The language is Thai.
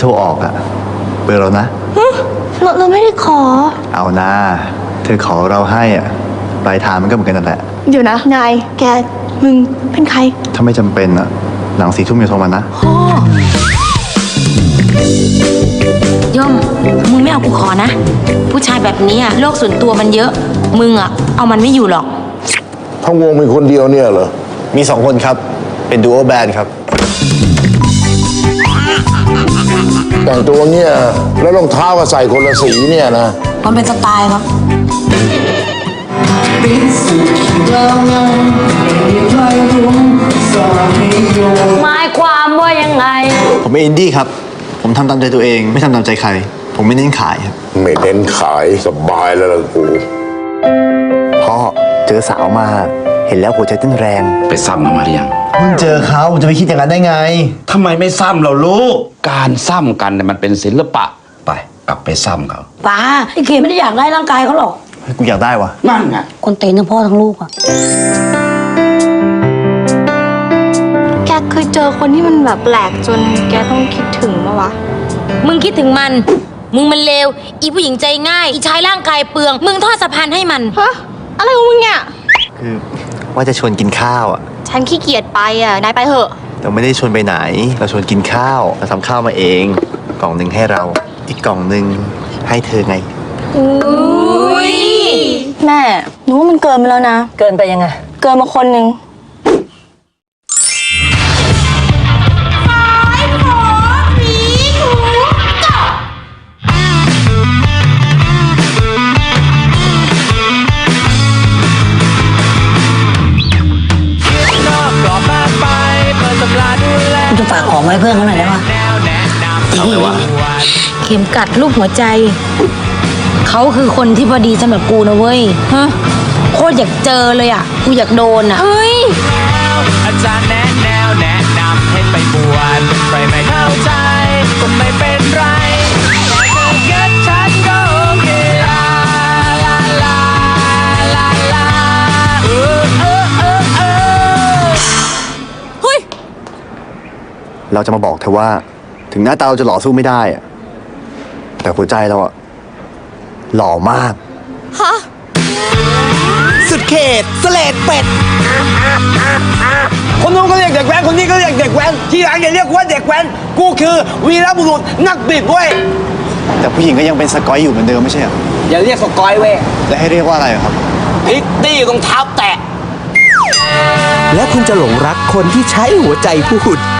โทรออกอะเบอร์เรานะเราเราไม่ได้ขอ เอานะเธอขอเราให้อะปลายทางมันก็เหมือนกันนั่นแหละ เดี๋ยวนะ นาย แก มึง เป็นใคร ถ้าไม่จำเป็นอะหลังสี่ทุ่มอย่าโทรมานะย่อมมึงไม่เอากูขอนะ ผู้ชายแบบนี้อะโลกส่วนตัวมันเยอะ มึงอะเอามันไม่อยู่หรอก ทั้งวงมีคนเดียวเนี่ยเหรอ มีสองคนครับ เป็นดูโอแบนครับ แต่งตัวเนี่ยแล้วรองเท้าก็ใส่คนละสีเนี่ยนะมันเป็นสไตล์ครับ หมายความว่ายังไง ผมเป็นอินดี้ครับ ผมทำตามใจตัวเอง ไม่ทำตามใจใคร ผมไม่เน้นขายครับ ไม่เน้นขายสบายแล้วล่ะกูพ่อเจอสาวมา เห็นแล้วหัวใจเต้นแรง ไปซ้ำมันมาหรือยังมึงเจอเขาจะไปคิดอย่างนั้นได้ไง ทำไมไม่ซ้ำเราลูก การซ้ำกันเนี่ยมันเป็นศิลปะ ไปกลับไปซ้ำเขาป้าไอ้เขมไม่ได้อยากได้ร่างกายเขาหรอก กูอยากได้วะนั่นไงคนเตะทั้งพ่อทั้งลูกอะแกเคยเจอคนที่มันแบบแปลกจนแกต้องคิดถึงปะวะ มึงคิดถึงมัน มึงมันเลว อีผู้หญิงใจง่าย อีชายร่างกายเปลือง มึงทอดสะพานให้มัน ฮะ อะไรของมึงเนี่ย คือ ว่าจะชวนกินข้าวอะฉันขี้เกียจไปอะ นายไปเถอะแต่ไม่ได้ชวนไปไหน เราชวนกินข้าว เราทำข้าวมาเอง กล่องหนึ่งให้เรา อีกกล่องหนึ่งให้เธอไง แม่หนูว่ามันเกินไปแล้วนะ เกินไปยังไง เกินมาคนหนึ่ง กูจะฝากของไว้เพื่อนเขาหน่อยได้ปะเอาเลยวะเข็มกัดรูปหัวใจ เขาคือคนที่พอดีสำหรับกูนะเว้ยฮะโคตรอยากเจอเลยอะ กูอยากโดนอะ เฮ้ย อาจารย์ เราจะมาบอกเธอว่า ถึงหน้าตาเราจะหล่อสู้ไม่ได้อะแต่หัวใจเราอะหล่อมากสุดเขตสเลดเป็ด คนนู้นก็เรียกเด็กแว้น คนนี้ก็เรียกเด็กแว้น ที่หลังอย่าเรียกว่าเด็กแว้น กูคือวีรบุรุษนักบิดเว้ย แต่ผู้หญิงก็ยังเป็นสกอยอยู่เหมือนเดิมไม่ใช่เหรออย่าเรียกสกอยเว้ยแล้วให้เรียกว่าอะไรอะครับ พิตตี้รองเท้าแตะ และคุณจะหลงรักคนที่ใช้หัวใจพูด